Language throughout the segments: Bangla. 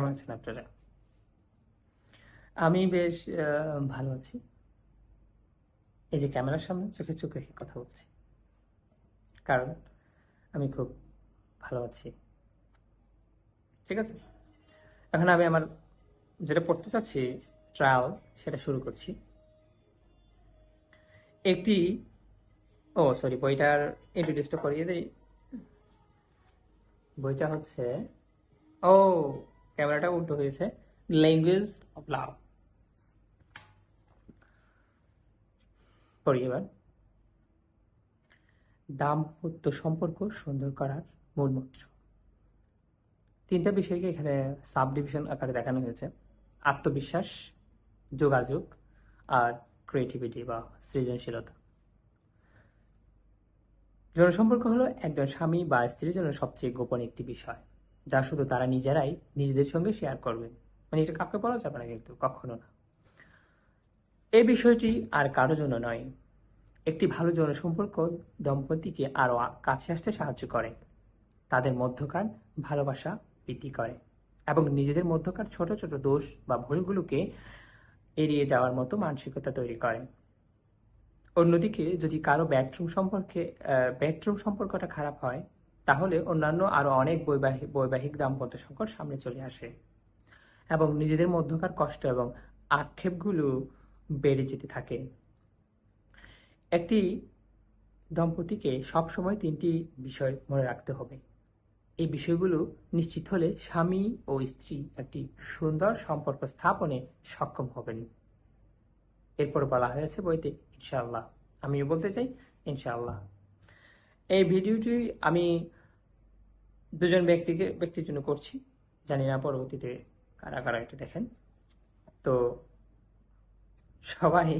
আছেন আপনারা? আমি বেশ ভালো আছি। এই যে ক্যামেরার সামনে চোখে চোখ রেখে কথা বলছি। কারণ আমি খুব ভালো আছি। ঠিক আছে? এখন আমি আমার যেটা পড়তে চাচ্ছি, ট্রায়াল, সেটা শুরু করছি। একটি, ও, সরি, বইটার ইন্ট্রোডিউসটা করিয়ে দিই। বইটা হচ্ছে, ও ক্যামেরাটা উল্টো হয়েছে। ল্যাঙ্গুয়েজ অফ লাভ এবার। দাম্পত্য সম্পর্ক সুন্দর করার মূল মন্ত্র। তিনটা বিষয়কে এখানে সাব ডিভিশন আকারে দেখানো হয়েছে। আত্মবিশ্বাস, যোগাযোগ আর ক্রিয়েটিভিটি বা সৃজনশীলতা। জনসম্পর্ক হলো একজন স্বামী বা স্ত্রীর জন্য সবচেয়ে গোপন একটি বিষয়। যা শুধু তারা নিজেরাই নিজেদের সঙ্গে শেয়ার করবে। মানে এটা কাউকে বলা যাবে না কিন্তু, কখনো না। এই বিষয়টি আর কারও জন্য নয়। একটি ভালো জনসম্পর্ক দম্পতিকে আরও কাছে আসতে সাহায্য করে। তাদের মধ্যকার ভালোবাসা বৃদ্ধি করে এবং নিজেদের মধ্যকার ছোট ছোট দোষ বা ভুলগুলোকে এড়িয়ে যাওয়ার মতো মানসিকতা তৈরি করে। অন্যদিকে যদি কারও বেডরুম সম্পর্কে বেডরুম সম্পর্কটা খারাপ হয় তাহলে অন্যান্য আরও অনেক বৈবাহিক দাম্পত্য সংকট সামনে চলে আসে। এবং নিজেদের মধ্যকার কষ্ট এবং আক্ষেপগুলো বেড়ে যেতে থাকে। একটি দম্পতিকে সবসময় তিনটি বিষয় মনে রাখতে হবে। এই বিষয়গুলো নিশ্চিত হলে স্বামী ও স্ত্রী একটি সুন্দর সম্পর্ক স্থাপনে সক্ষম হবেন। এরপর বলা হয়েছে বইতে, ইনশাআল্লাহ। আমিও বলতে চাই, ইনশাআল্লাহ। এই ভিডিওটি আমি দুজন ব্যক্তিকে, ব্যক্তির জন্য করছি। জানি না পরবর্তীতে কারা কারা এটা দেখেন। তো সবাই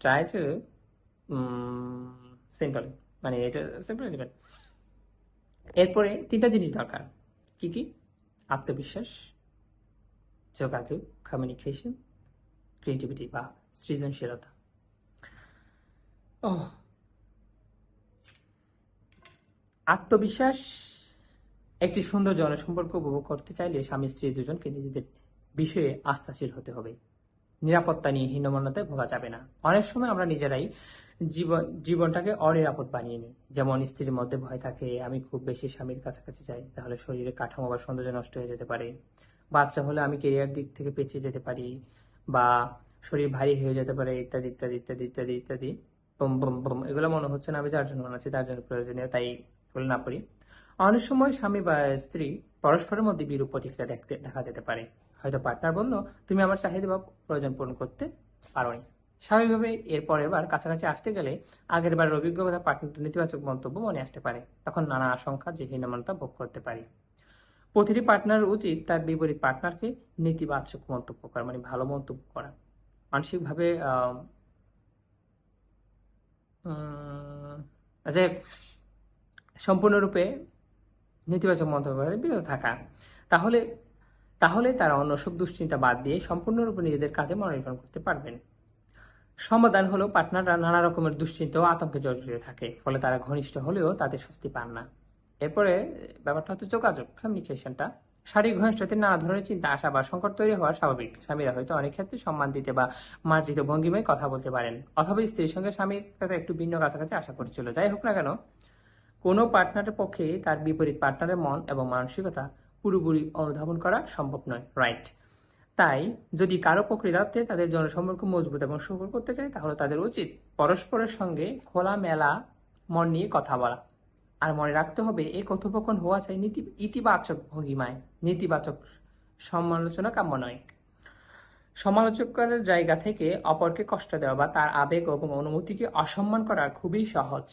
ট্রাই টু সিম্পল মানে এটা সিম্পল নেবেন। এরপরে তিনটা জিনিস দরকার। কি কি? আত্মবিশ্বাস, যোগাযোগ কমিউনিকেশন ক্রিয়েটিভিটি বা সৃজনশীলতা। ও আত্মবিশ্বাস একটি সুন্দর জনসম্পর্ক উপভোগ করতে চাইলে স্বামী, স্ত্রী দুজনকে নিজেদের বিষয়ে আস্থাশীল হতে হবে। নিরাপত্তা নিয়ে হীনমন্যতায় ভোগা যাবে না। অনেক সময় আমরা নিজেরাই জীবন, জীবনটাকে অনিরাপদ বানিয়ে নিই। যেমন স্ত্রীর মধ্যে ভয় থাকে, আমি খুব বেশি স্বামীর কাছাকাছি যাই, তাহলে শরীরে কাঠামো বা সৌন্দর্য নষ্ট হয়ে যেতে পারে। বাচ্চা হলে আমি কেরিয়ার দিক থেকে পেছিয়ে যেতে পারি বা শরীর ভারী হয়ে যেতে পারে ইত্যাদি ইত্যাদি ইত্যাদি ইত্যাদি ইত্যাদি। বম বম বম, এগুলো মনে হচ্ছে না আমি যার জন্য বানাচ্ছি, তার জন্য প্রয়োজনীয়, তাই বলে না পড়ি অনেক সময় স্বামী বা স্ত্রী পরস্পরের মধ্যে বিরূপ প্রতিক্রিয়া দেখতে, দেখা যেতে পারে। হয়তো পার্টনার বলল, তুমি আমার চাহিদা বা প্রয়োজন পূরণ করতে পারোনি। স্বাভাবিকভাবে এর পরের বার কাছাকাছি আসতে গেলে আগের বারের অভিজ্ঞতা পার্টনার নেতিবাচক মন্তব্য মনে আসতে পারে। তখন নানা আশঙ্কা যে হীনমনতা ভোগ করতে পারে। প্রতিটি পার্টনার উচিত তার বিপরীত পার্টনারকে নেতিবাচক মন্তব্য করা মানে ভালো মন্তব্য করা। মানসিকভাবে আচ্ছা সম্পূর্ণরূপে নেতিবাচক মন্তব্য করে বিরত থাকা। তাহলে তাহলে তারা অন্য সব দুশ্চিন্তা বাদ দিয়ে সম্পূর্ণরূপে নিজেদের কাজে মনোনিবেশ করতে পারবেন। সমাধান হলো পার্টনাররা নানা রকমের দুশ্চিন্তা ও আতঙ্কে জর্জরিত থাকে, ফলে তারা ঘনিষ্ঠ হলেও তাদের স্বস্তি পান না। এরপরে, ব্যাপারটা হচ্ছে যোগাযোগ কমিউনিকেশনটা শারীরিক ঘনিষ্ঠতায় নানা ধরনের চিন্তা আসা বা সংকট তৈরি হওয়া স্বাভাবিক। স্বামীরা হয়তো অনেক ক্ষেত্রে সম্মান দিতে বা মার্জিত ভঙ্গিমায় কথা বলতে পারেন, অথবা স্ত্রীর সঙ্গে স্বামীর একটু ভিন্ন কাছাকাছি আশা করছিল যাই হোক না কেন কোনো পার্টনারের পক্ষে তার বিপরীত পার্টনারের মন এবং মানসিকতা পুরোপুরি অনুধাবন করা সম্ভব নয় রাইট তাই যদি কারও পক্ষে প্রকৃতার্থে তাদের জনসম্পর্ক মজবুত এবং সুন্দর করতে চায়, তাহলে তাদের উচিত পরস্পরের সঙ্গে খোলা মেলা মন নিয়ে কথা বলা। আর মনে রাখতে হবে এই কথোপকথন হওয়া চাই নীতি, ইতিবাচক ভঙ্গিমায়। নেতিবাচক সমালোচনা কাম্য নয়। সমালোচকের জায়গা থেকে অপরকে কষ্ট দেওয়া বা তার আবেগ এবং অনুভূতিকে অসম্মান করা খুবই সহজ।